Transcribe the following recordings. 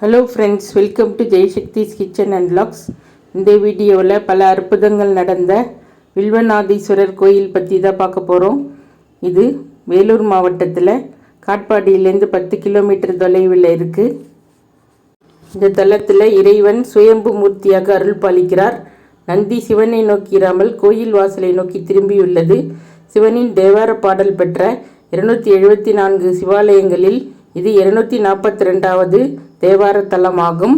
Hello friends welcome to Jaishakti's kitchen and logs இந்த வீடியோவில் பல அற்புதங்கள் நடந்த வில்வநாதீஸ்வரர் கோயில் பற்றி தான் பார்க்க போகிறோம். இது வேலூர் மாவட்டத்தில் காட்பாடியிலேருந்து பத்து கிலோமீட்டர் தொலைவில் இருக்குது இந்த தலத்தில் இறைவன் சுயம்பு மூர்த்தியாக அருள் பாலிக்கிறார். நந்தி சிவனை நோக்கி இராமல் கோயில் வாசலை நோக்கி திரும்பியுள்ளது. சிவனின் தேவார பாடல் பெற்ற இருநூற்றி எழுபத்தி நான்கு சிவாலயங்களில் இது இருநூத்தி நாற்பத்தி ரெண்டாவது தேவாரத்தலமாகும்.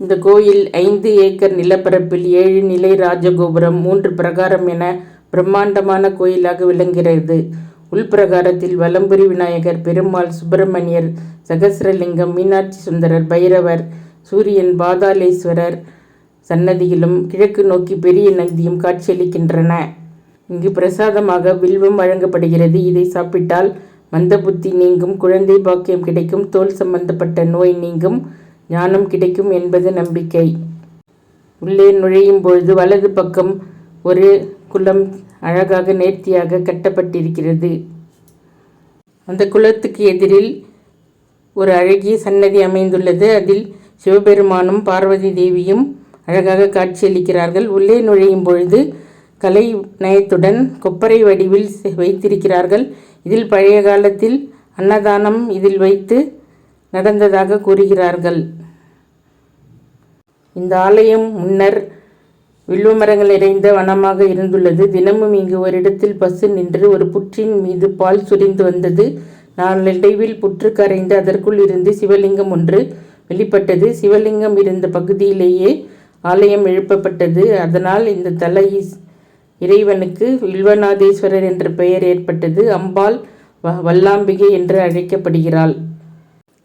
இந்த கோயில் ஐந்து ஏக்கர் நிலப்பரப்பில் ஏழு நிலை ராஜகோபுரம் மூன்று பிரகாரம் என பிரம்மாண்டமான கோயிலாக விளங்குகிறது. உள்பிரகாரத்தில் வலம்புரி விநாயகர் பெருமாள் சுப்பிரமணியர் சகசிரலிங்கம் மீனாட்சி சுந்தரர் பைரவர் சூரியன் பாதாளேஸ்வரர் சன்னதிகளும் கிழக்கு நோக்கி பெரிய நந்தியும் காட்சியளிக்கின்றன. இங்கு பிரசாதமாக வில்வம் வழங்கப்படுகிறது. இதை சாப்பிட்டால் மந்த புத்தி நீங்கும் குழந்தை பாக்கியம் கிடைக்கும் தோல் சம்பந்தப்பட்ட நோய் நீங்கும் ஞானம் கிடைக்கும் என்பது நம்பிக்கை. உள்ளே நுழையும் பொழுது வலது பக்கம் ஒரு குளம் அழகாக நேர்த்தியாக கட்டப்பட்டிருக்கிறது. அந்த குளத்துக்கு எதிரில் ஒரு அழகிய சன்னதி அமைந்துள்ளது. அதில் சிவபெருமானும் பார்வதி தேவியும் அழகாக காட்சியளிக்கிறார்கள். உள்ளே நுழையும் பொழுது கலை நயத்துடன் கொப்பரை வடிவில் வைத்திருக்கிறார்கள். இதில் பழைய காலத்தில் அன்னதானம் இதில் வைத்து நடந்ததாக கூறுகிறார்கள். இந்த ஆலயம் முன்னர் வில்வ மரங்கள் நிறைந்த வனமாக இருந்துள்ளது. தினமும் இங்கு ஒரு இடத்தில் பசு நின்று ஒரு புற்றின் மீது பால் சுரிந்து வந்தது. நாளடைவில் புற்று கரைந்து அதற்குள் இருந்து சிவலிங்கம் ஒன்று வெளிப்பட்டது. சிவலிங்கம் இருந்த பகுதியிலேயே ஆலயம் எழுப்பப்பட்டது. அதனால் இந்த தலை இறைவனுக்கு வில்வநாதேஸ்வரர் என்ற பெயர் ஏற்பட்டது அம்பாள் வ- வல்லாம்பிகை என்று அழைக்கப்படுகிறாள்.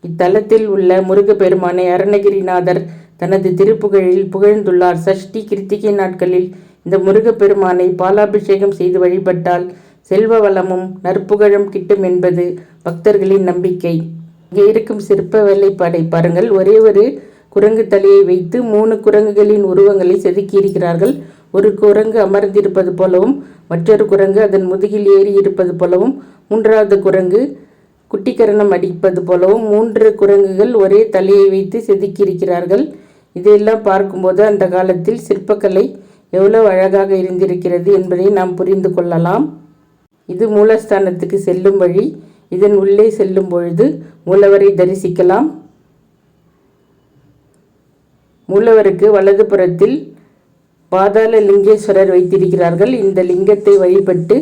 இத்தலத்தில் உள்ள முருகப்பெருமானை அருணகிரிநாதர் தனது திருப்புகழில் புகழ்ந்துள்ளார். சஷ்டி கிருத்திகை நாட்களில் இந்த முருகப்பெருமானை பாலாபிஷேகம் செய்து வழிபட்டால் செல்வ வளமும் நற்புகழும் கிட்டும் என்பது பக்தர்களின் நம்பிக்கை. இங்கே இருக்கும் சிற்ப வேலைப்பாடை பாருங்கள். ஒரே ஒரு குரங்கு தலையை வைத்து மூணு குரங்குகளின் உருவங்களை செதுக்கியிருக்கிறார்கள். ஒரு குரங்கு அமர்ந்திருப்பது போலவும் மற்றொரு குரங்கு அதன் முதுகில் ஏறி இருப்பது போலவும் மூன்றாவது குரங்கு குட்டிக்கரணம் அடிப்பது போலவும் மூன்று குரங்குகள் ஒரே தலையை வைத்து செதுக்கியிருக்கிறார்கள். இதையெல்லாம் பார்க்கும்போது அந்த காலத்தில் சிற்பக்கலை எவ்வளவு அழகாக இருந்திருக்கிறது என்பதை நாம் புரிந்து கொள்ளலாம். இது மூலஸ்தானத்துக்கு செல்லும் வழி. இதன் உள்ளே செல்லும் பொழுது மூலவரை தரிசிக்கலாம். மூலவருக்கு வலது புறத்தில் பாதாள லிங்கேஸ்வரர் வைத்திருக்கிறார்கள். இந்த லிங்கத்தை வழிபட்டு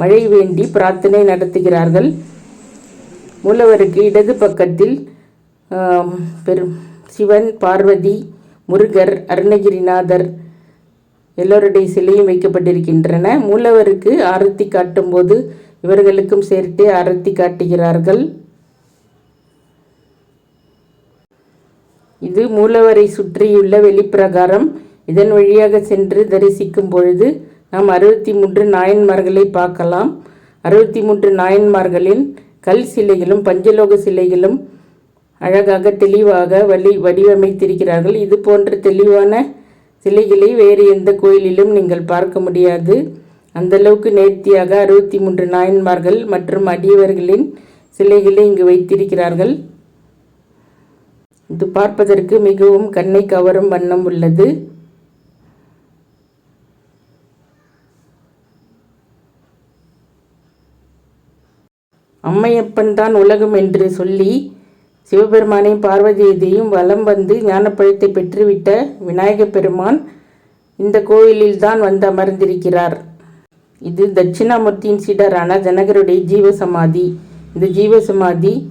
மழை வேண்டி பிரார்த்தனை நடத்துகிறார்கள். மூலவருக்கு இடது பக்கத்தில் பெரும் சிவன் பார்வதி முருகர் அருணகிரிநாதர் எல்லோருடைய சிலையும் வைக்கப்பட்டிருக்கின்றன. மூலவருக்கு ஆரத்தி காட்டும்போது இவர்களுக்கும் சேர்த்தே ஆரத்தி காட்டுகிறார்கள். இது மூலவரை சுற்றியுள்ள வெளிப்பிரகாரம். இதன் வழியாக சென்று தரிசிக்கும் பொழுது நாம் அறுபத்தி மூன்று நாயன்மார்களை பார்க்கலாம். அறுபத்தி மூன்று நாயன்மார்களின் கல் சிலைகளும் பஞ்சலோக சிலைகளும் அழகாக தெளிவாக வழி வடிவமைத்திருக்கிறார்கள். இது போன்ற தெளிவான சிலைகளை வேறு எந்த கோயிலிலும் நீங்கள் பார்க்க முடியாது. அந்த அளவுக்கு நேர்த்தியாக அறுபத்தி மூன்று நாயன்மார்கள் மற்றும் அடியவர்களின் சிலைகளை இங்கு வைத்திருக்கிறார்கள். இது பார்ப்பதற்கு மிகவும் கண்ணை கவரும் வண்ணம் உள்ளது. அம்மையப்பன் தான் உலகம் என்று சொல்லி சிவபெருமானையும் பார்வதியதையும் வலம் வந்து ஞானப்பழத்தை பெற்றுவிட்ட விநாயகப் பெருமான் இந்த கோயிலில் தான் வந்து அமர்ந்திருக்கிறார். இது தட்சிணாமூர்த்தியின் சீடரான ஜனகருடைய ஜீவசமாதி. இந்த ஜீவசமாதி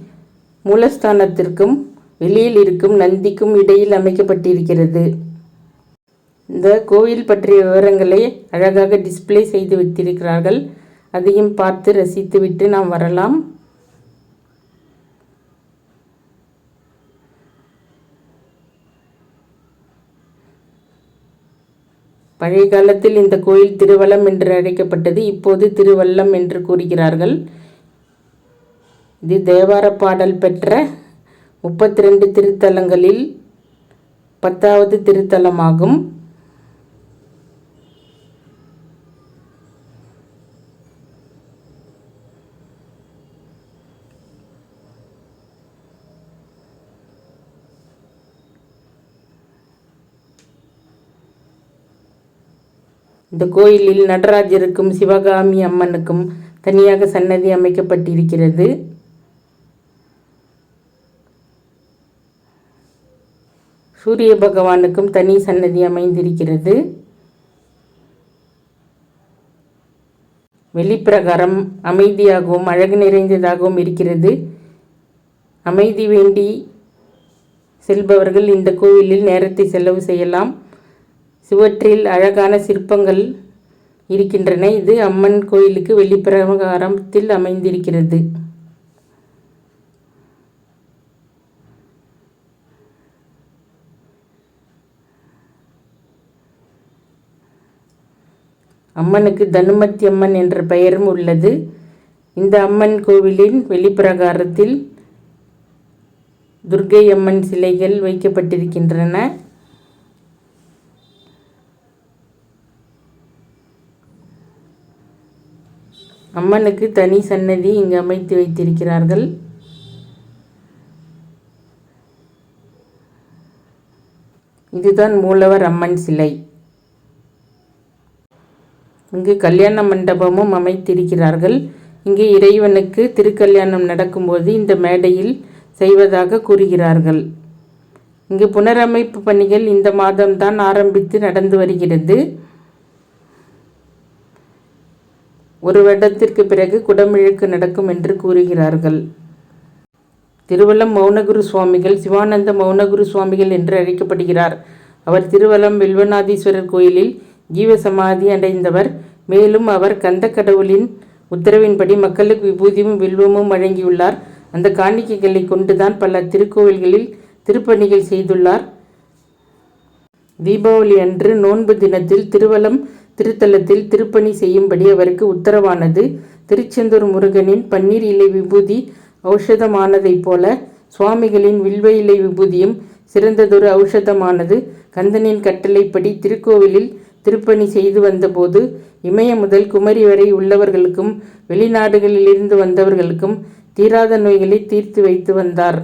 மூலஸ்தானத்திற்கும் வெளியில் இருக்கும் நந்திக்கும் இடையில் அமைக்கப்பட்டிருக்கிறது. இந்த கோவில் பற்றிய விவரங்களை அழகாக டிஸ்ப்ளே செய்து வைத்திருக்கிறார்கள். அதையும் பார்த்து ரசித்துவிட்டு நாம் வரலாம். பழைய காலத்தில் இந்த கோயில் திருவலம் என்று அழைக்கப்பட்டது இப்போது திருவல்லம் என்று கூறுகிறார்கள். இது தேவார பாடல் பெற்ற முப்பத்தி ரெண்டு திருத்தலங்களில் பத்தாவது திருத்தலமாகும். இந்த கோயிலில் நடராஜருக்கும் சிவகாமி அம்மனுக்கும் தனியாக சன்னதி அமைக்கப்பட்டிருக்கிறது. சூரிய பகவானுக்கும் தனி சன்னதி அமைந்திருக்கிறது. வெளிப்பிரகாரம் அமைதியாகவும் அழகு நிறைந்ததாகவும் இருக்கிறது. அமைதி வேண்டி செல்பவர்கள் இந்த கோவிலில் நேரத்தை செலவு செய்யலாம். சுவற்றில் அழகான சிற்பங்கள் இருக்கின்றன. இது அம்மன் கோயிலுக்கு வெளிப்பிரகாரத்தில் அமைந்திருக்கிறது. அம்மனுக்கு தனுமத்தி அம்மன் என்ற பெயரும் உள்ளது. இந்த அம்மன் கோவிலின் வெளிப்பிரகாரத்தில் துர்கை அம்மன் சிலைகள் வைக்கப்பட்டிருக்கின்றன. அம்மனுக்கு தனி சன்னதி இங்கு அமைத்து வைத்திருக்கிறார்கள். இதுதான் மூலவர் அம்மன் சிலை. இங்கு கல்யாண மண்டபமும் அமைத்திருக்கிறார்கள். இங்கே இறைவனுக்கு திருக்கல்யாணம் நடக்கும்போது இந்த மேடையில் செய்வதாக கூறுகிறார்கள். இங்கு புனரமைப்பு பணிகள் இந்த மாதம்தான் ஆரம்பித்து நடந்து வருகிறது. ஒரு வருடத்திற்கு பிறகு குடமிழுக்கு நடக்கும் என்று கூறுகிறார்கள். திருவலம் மௌனகுரு சுவாமிகள் சிவானந்த மௌனகுரு சுவாமிகள் என்று அழைக்கப்படுகிறார். அவர் திருவலம் வில்வநாதீஸ்வரர் கோயிலில் ஜீவசமாதி அடைந்தவர். மேலும் அவர் கந்த கடவுளின் உத்தரவின்படி மக்களுக்கு விபூதியும் வில்வமும் வழங்கியுள்ளார். அந்த காணிக்கைகளை கொண்டுதான் பல திருக்கோவில்களில் திருப்பணிகள் செய்துள்ளார். தீபாவளி அன்று நோன்பு தினத்தில் திருவலம் திருத்தலத்தில் திருப்பணி செய்யும்படி அவருக்கு உத்தரவானது. திருச்செந்தூர் முருகனின் பன்னீர் இலை விபூதி ஔஷதமானதைப் போல சுவாமிகளின் வில்வ இலை விபூதியும் சிறந்ததொரு ஔஷதமானது. கந்தனின் கட்டளைப்படி திருக்கோவிலில் திருப்பணி செய்து வந்தபோது இமய முதல் குமரி வரை உள்ளவர்களுக்கும் வெளிநாடுகளிலிருந்து வந்தவர்களுக்கும் தீராத நோய்களை தீர்த்து வைத்து வந்தார்.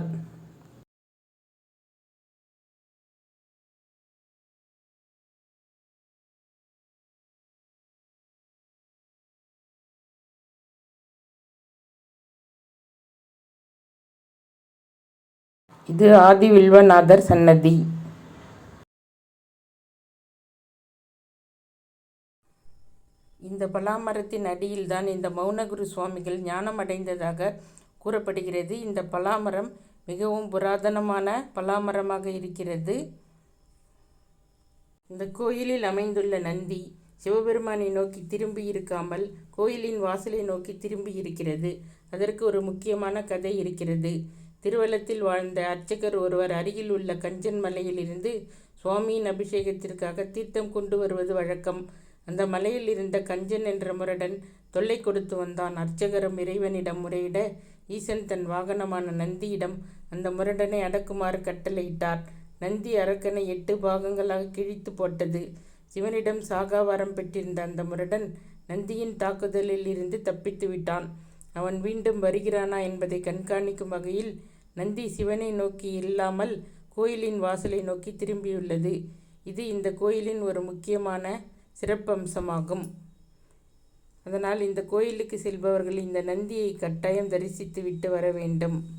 இது ஆதி வில்வநாதர் சன்னதி. இந்த பலாமரத்தின் அடியில்தான் இந்த மௌனகுரு சுவாமிகள் ஞானம் அடைந்ததாக கூறப்படுகிறது. இந்த பலாமரம் மிகவும் புராதனமான பலாமரமாக இருக்கிறது. இந்த கோயிலில் அமைந்துள்ள நந்தி சிவபெருமானை நோக்கி திரும்பி இருக்காமல் கோயிலின் வாசலை நோக்கி திரும்பி இருக்கிறது. அதற்கு ஒரு முக்கியமான கதை இருக்கிறது. திருவள்ளத்தில் வாழ்ந்த அர்ச்சகர் ஒருவர் அருகில் உள்ள கஞ்சன் மலையிலிருந்து சுவாமியின் அபிஷேகத்திற்காக தீர்த்தம் கொண்டு வருவது வழக்கம். அந்த மலையில் இருந்த கஞ்சன் என்ற முரடன் தொல்லை கொடுத்து வந்தான். அர்ச்சகரும் இறைவனிடம் முறையிட ஈசன் தன் வாகனமான நந்தியிடம் அந்த முரடனை அடக்குமாறு கட்டளையிட்டார். நந்தி அரக்கனை எட்டு பாகங்களாக கிழித்து போட்டது. சிவனிடம் சாகாவாரம் பெற்றிருந்த அந்த முரடன் நந்தியின் தாக்குதலில் இருந்து தப்பித்து விட்டான். அவன் மீண்டும் வருகிறானா என்பதை கண்காணிக்கும் வகையில் நந்தி சிவனை நோக்கி இல்லாமல் கோயிலின் வாசலை நோக்கி திரும்பியுள்ளது. இது இந்த கோயிலின் ஒரு முக்கியமான சிறப்பம்சமாகும். அதனால் இந்த கோயிலுக்கு செல்பவர்கள் இந்த நந்தியை கட்டாயம் தரிசித்து விட்டு வர வேண்டும்.